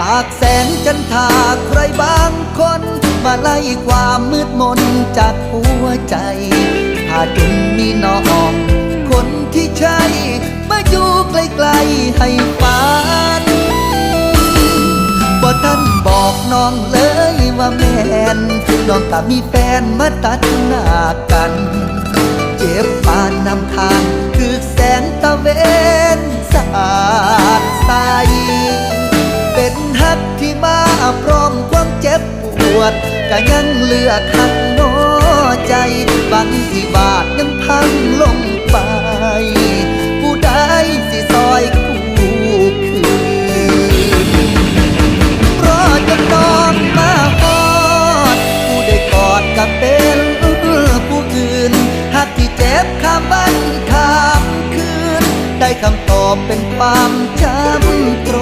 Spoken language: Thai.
ตากแสงจันทาใครบางคน มาไล่ความมืดมนจากหัวใจถ้าจงมีน้องคนที่ใช่มาอยู่ไกลๆให้ฝันบ่ท่านบอกน้องเลยว่าแม่นน้องก็มีแฟนมาตัดหน้ากัน เจ็บปานนำทางคือแสงตะเวน วดก็ยังเลือกหักน้อใจ บังที่บาดยังพังลงไป ผู้ใดสิซอยกูคืนเพราะจะตอนมาพอดผู้ได้กอดกับเป็นผู้อื่นหักที่เจ็บข้ามวันข้ามคืน ได้คำตอบเป็นความจำตร